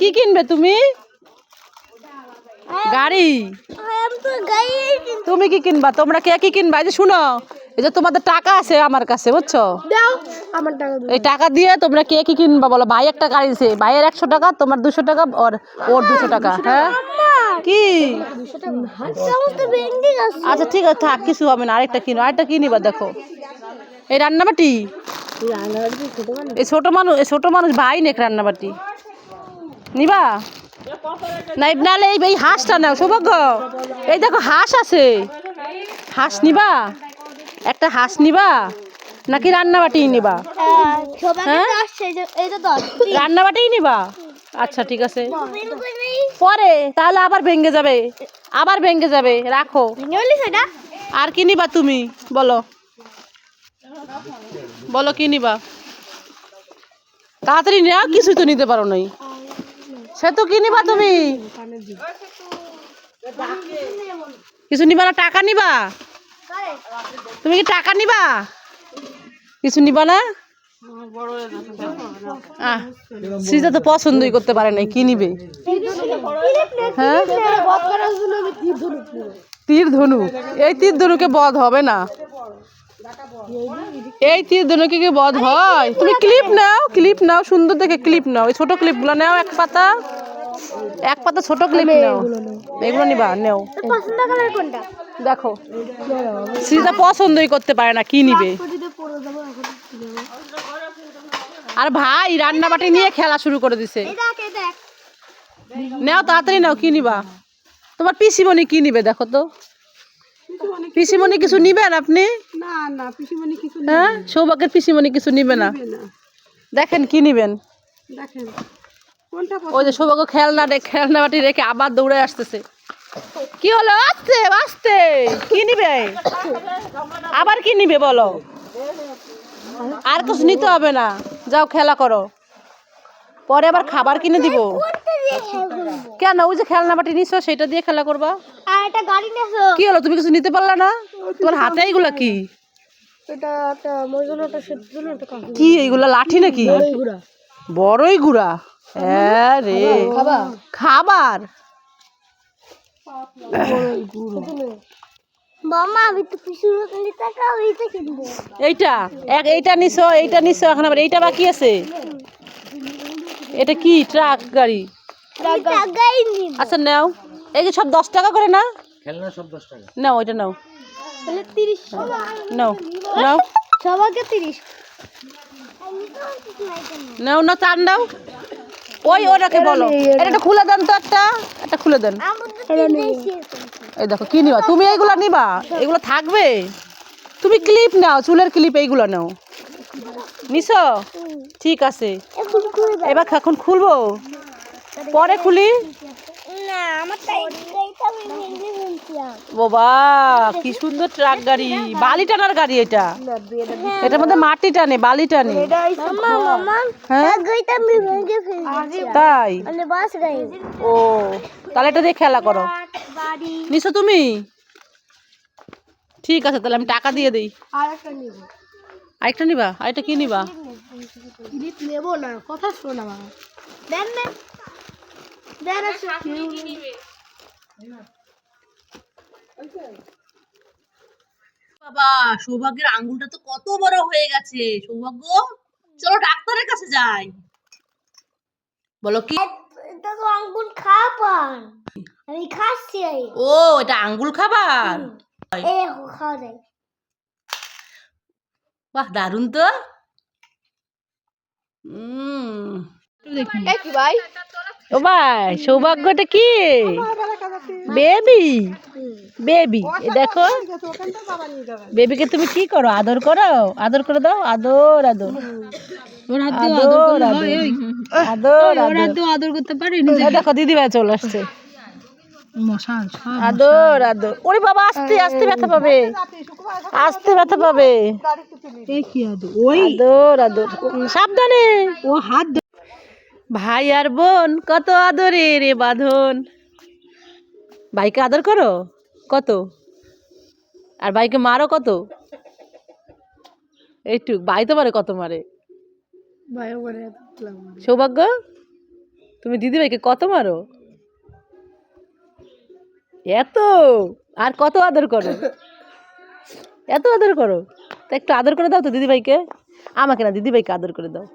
কি কিনবে তুমি? গাড়ি। তুমি কি কিনবা? তোমরা কে কি কিনবা? এই যে শুনো এই যে তোমাদের টাকা আছে আমার কাছে বুঝছ? আমার টাকা এই টাকা দিয়ে তোমরা কে কি কিনবা বলো? ভাই একটা গাড়ি দিছে। ভাইয়ের একশো টাকা তোমার দুশো টাকা ওর ওর দুশো টাকা হ্যাঁ? কি? আচ্ছা ঠিক আছে থাক কিছু হবে না আরেকটা কিনো আরেকটা কি নিবা দেখো? এই রান্নাবাটি? এই ছোট মানুষ এই ছোট মানুষ ভাই নেক রান্নাবাটি। নিবা? নাই নালে এই হাঁসটা নাও সৌভাগ্য। এই দেখো হাঁস আছে। হাঁস নিবা? একটা হাঁস নিবা? নাকি রান্নাবাটি নিবা? হ্যাঁ? রান্নাবাটিই নিবা? আচ্ছা ঠিক আছে। পরে তাহলে আবার ভেঙে যাবে। আবার ভেঙে যাবে রাখো। আর কি নিবা তুমি? বলো। বলো কি নিবা? তাড়াতাড়ি নেওয়া কিছুই তো নিতে পারো নাই। সে তো কি নিবা তুমি? কিছু নিবা না, টাকা নিবা? তুমি কি টাকা নিবা? কিছু নিবা না? সৃজা তো পছন্দই করতে পারে নাই, কি নিবে? হ্যাঁ? তীর ধনু এই তীর ধনুকে বধ হবে না। এই তীর ধনুকে কি বধ হয়? তুমি ক্লিপ নাও ক্লিপ নাও সুন্দর দেখে ক্লিপ নাও। এই ছোট ক্লিপগুলো নাও এক পাতা। এক পাতা ছোট ক্লিপ নাও। এগুলো নিবা নেও। পছন্দ কালার কোনটা? দেখো। সৃজা পছন্দই করতে পারে না কি নিবে? আর ভাই রান্না বাটি নিয়ে খেলা শুরু করে দিছে। নাও তাড়াতাড়ি নাও কি নিবা? তোমার পিসিমণি কি নিবে দেখো তো। পিসিমণি কিছু নিবেন আপনি? না না পিসিমণি কিছু হ্যাঁ? সৌভাগ্যের পিসিমণি কিছু নিবে না। দেখেন কি নিবেন। দেখেন ওই যে সৌভাগ্য খেলনা খেলনা বাটি রেখে আবার দৌড়ে আসতেছে। কি হলো? আসতে আসতে কি নিবে? আবার কি নিবে বলো? আর কিছু নিতে হবে না। যাও খেলা করো। পরে আবার খাবার কিনে দিব। কেন? ওই যে খেলনা বাটি নিছো সেটা দিয়ে খেলা করবা? আর একটা গাড়ি নেছো কি হলো তুমি কিছু নিতে পারলা না? তোমার হাতে এইগুলা কি? এটা একটা কি এইগুলা লাঠি নাকি? বড়ই গুড়া। হ্যাঁ রে খাবার? এইটা? এক এইটা নিছো এইটা নিছো এখন আবার এইটা বাকি আছে? এটা কি? ট্রাক গাড়ি? আচ্ছা নাও। এই যে সব দশ টাকা করে না? নাও ওইটা নাও। তাহলে তিরিশ নাও নাও। সবাইকে তিরিশ। নাও না চান নাও। ওই ওটাকে বলো। এটা খুলে দেন তো একটা। একটা খুলে দেন। এই দেখো কি নিবা? তুমি এইগুলা নিবা? এগুলো থাকবে? তুমি ক্লিপ নাও চুলের ক্লিপ এইগুলো নাও। নিছো? ঠিক আছে। এবার এখন খুলবো? পরে খুলি। বাবা কি সুন্দর ট্রাক গাড়ি বালি টানার গাড়ি এটা। এটার মধ্যে মাটি টানে বালি টানে। হ্যাঁ? তাই? মানে ও তাহলে এটা দিয়ে খেলা করো। নিছো তুমি? ঠিক আছে তাহলে আমি টাকা দিয়ে দিই। আর একটা নিব। আরেকটা নিবা? আরেকটা কি নিবা? নেব না কথা শোনা দেন না দেন আছে বাবা সৌভাগ্যের আঙ্গুলটা তো কত বড় হয়ে গেছে। সৌভাগ্য চলো ডাক্তারের কাছে যাই। বলো কি? এটা তো আঙ্গুল খাপান আমি খাচ্ছি। ও এটা আঙ্গুল খাবার? এ খাওয়া যায়। বাহ দারুণ তো। উম। কি ভাই ও ভাই সৌভাগ্যটা কি? বেবি বেবি দেখো। বেবিকে তুমি কি করো? আদর করো আদর করে দাও? আদর আদর। আদর আদর আদর। আদর করতে পারি দেখো দিদি ভাই চলে আসছে। আদর আদর। ওরে বাবা আস্তে আস্তে ব্যথা পাবে। আস্তে ব্যথা পাবে। আদর আদর। সাবধানে। ও হাত ভাই আর বোন কত আদরে রে বাঁধন। ভাইকে আদর করো? কত? আর ভাইকে মারো কত? একটু ভাই তো মারে? কত মারে সৌভাগ্য? তুমি দিদিভাইকে কত মারো? এত? আর কত আদর করো? এত আদর করো? তা একটু আদর করে দাও তো দিদিভাইকে আমাকে না দিদিভাইকে আদর করে দাও।